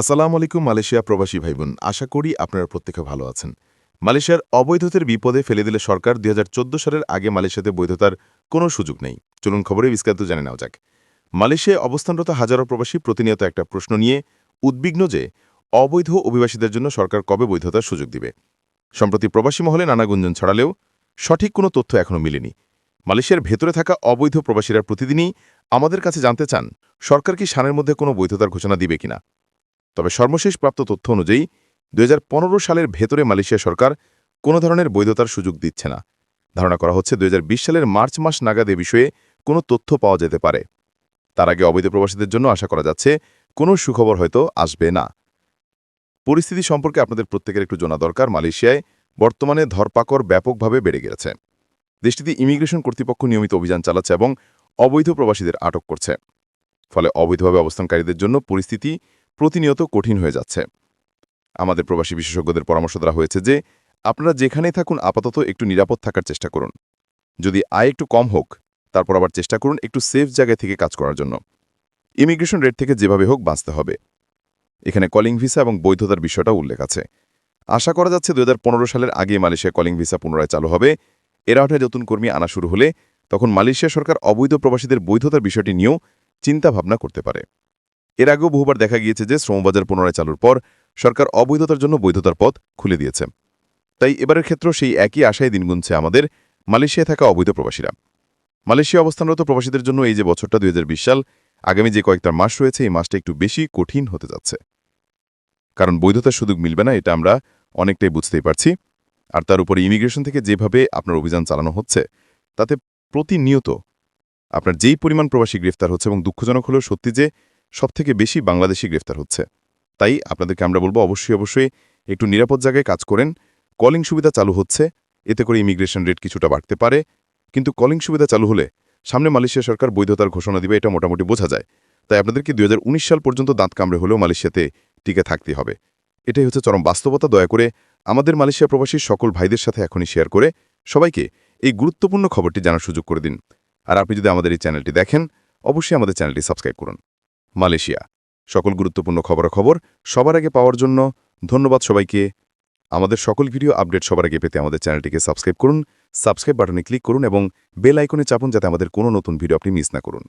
আসসালামু আলাইকুম মালয়েশিয়া প্রবাসী ভাইবোন, আশা করি আপনারা প্রত্যেকে ভালো আছেন। মালয়েশিয়ার অবৈধতার বিপদে ফেলে দিলে সরকার দুই হাজার চোদ্দ সালের আগে মালয়েশিয়াতে বৈধতার কোনো সুযোগ নেই। চলুন খবরে বিস্তারিত জানে নেওয়া যাক। মালয়েশিয়ায় অবস্থানরত হাজারো প্রবাসী প্রতিনিয়ত একটা প্রশ্ন নিয়ে উদ্বিগ্ন যে, অবৈধ অভিবাসীদের জন্য সরকার কবে বৈধতার সুযোগ দিবে? সম্প্রতি প্রবাসী মহলে নানা গুঞ্জন ছড়ালেও সঠিক কোনো তথ্য এখনও মিলেনি। মালয়েশিয়ার ভেতরে থাকা অবৈধ প্রবাসীরা প্রতিদিনই আমাদের কাছে জানতে চান, সরকার কি সানের মধ্যে কোনো বৈধতার ঘোষণা দিবে কিনা? তবে সর্বশেষ প্রাপ্ত তথ্য অনুযায়ী, দুই হাজার পনেরো সালের ভেতরে মালয়েশিয়া সরকার কোনো ধরনের বৈধতার সুযোগ দিচ্ছে না। ধারণা করা হচ্ছে দুই হাজার বিশ সালের মার্চ মাস নাগাদ এ বিষয়ে কোনো তথ্য পাওয়া যেতে পারে। তার আগে অবৈধ প্রবাসীদের জন্য আশা করা যাচ্ছে কোনো সুখবর হয়তো আসবে না। পরিস্থিতি সম্পর্কে আপনাদের প্রত্যেকের একটু জানা দরকার। মালয়েশিয়ায় বর্তমানে ধরপাকড় ব্যাপকভাবে বেড়ে গেছে। দেশটিতে ইমিগ্রেশন কর্তৃপক্ষ নিয়মিত অভিযান চালাচ্ছে এবং অবৈধ প্রবাসীদের আটক করছে। ফলে অবৈধভাবে অবস্থানকারীদের জন্য পরিস্থিতি প্রতিনিয়ত কঠিন হয়ে যাচ্ছে। আমাদের প্রবাসী বিশেষজ্ঞদের পরামর্শ দেওয়া হয়েছে যে, আপনারা যেখানেই থাকুন, আপাতত একটু নিরাপদ থাকার চেষ্টা করুন। যদি আয় একটু কম হোক, তারপর আবার চেষ্টা করুন একটু সেফ জায়গায় থেকে কাজ করার জন্য। ইমিগ্রেশন রেট থেকে যেভাবে হোক বাঁচতে হবে। এখানে কলিং ভিসা এবং বৈধতার বিষয়টা উল্লেখ আছে। আশা করা যাচ্ছে দুহাজার পনেরো সালের আগে মালয়েশিয়া কলিং ভিসা পুনরায় চালু হবে। এরাউটে নতুন কর্মী আনা শুরু হলে তখন মালয়েশিয়া সরকার অবৈধ প্রবাসীদের বৈধতার বিষয়টি নিয়েও চিন্তাভাবনা করতে পারে। এর আগেও বহুবার দেখা গিয়েছে যে শ্রমবাজার পুনরায় চালুর পর সরকার অবৈধতার জন্য বৈধতার পথ খুলে দিয়েছে। তাই এবারের ক্ষেত্র সেই একই আশায় দিন গুনছে আমাদের মালয়েশিয়ায় থাকা অবৈধ প্রবাসীরা। মালয়েশিয়া অবস্থানরত প্রবাসীদের জন্য এই যে বছরটা দুই হাজার বিশ সাল, আগামী যে কয়েকটা মাস রয়েছে, এই মাসটা একটু বেশি কঠিন হতে যাচ্ছে। কারণ বৈধতার সুযোগ মিলবে না, এটা আমরা অনেকটাই বুঝতেই পারছি। আর তার উপরে ইমিগ্রেশন থেকে যেভাবে আপনার অভিযান চালানো হচ্ছে, তাতে প্রতিনিয়ত আপনার যেই পরিমাণ প্রবাসী গ্রেফতার হচ্ছে এবং দুঃখজনক হলেও সত্যি যে সবথেকে বেশি বাংলাদেশি গ্রেফতার হচ্ছে। তাই আপনাদেরকে আমরা বলব অবশ্যই অবশ্যই একটু নিরাপদ জায়গায় কাজ করেন। কলিং সুবিধা চালু হচ্ছে, এতে করে ইমিগ্রেশন রেট কিছুটা বাড়তে পারে। কিন্তু কলিং সুবিধা চালু হলে সামনে মালয়েশিয়া সরকার বৈধতার ঘোষণা দিবে, এটা মোটামুটি বোঝা যায়। তাই আপনাদেরকে দুই হাজার উনিশ সাল পর্যন্ত দাঁত কামড়ে হলেও মালয়েশিয়াতে টিকে থাকতে হবে। এটাই হচ্ছে চরম বাস্তবতা, দয়া করে আমাদের মালয়েশিয়া প্রবাসীর সকল ভাইদের সাথে এখনই শেয়ার করে সবাইকে এই গুরুত্বপূর্ণ খবরটি জানার সুযোগ করে দিন। আর আপনি যদি আমাদের এই চ্যানেলটি দেখেন, অবশ্যই আমাদের চ্যানেলটি সাবস্ক্রাইব করুন। মালয়েশিয়া। সকল গুরুত্বপূর্ণ খবরাখবর সবার আগে পাওয়ার জন্য ধন্যবাদ সবাইকে। আমাদের সকল ভিডিও আপডেট সবার আগে পেতে আমাদের চ্যানেলটিকে সাবস্ক্রাইব করুন, সাবস্ক্রাইব বাটনে ক্লিক করুন এবং বেল আইকনে চাপুন যাতে আমাদের কোনো নতুন ভিডিও আপনি মিস না করুন।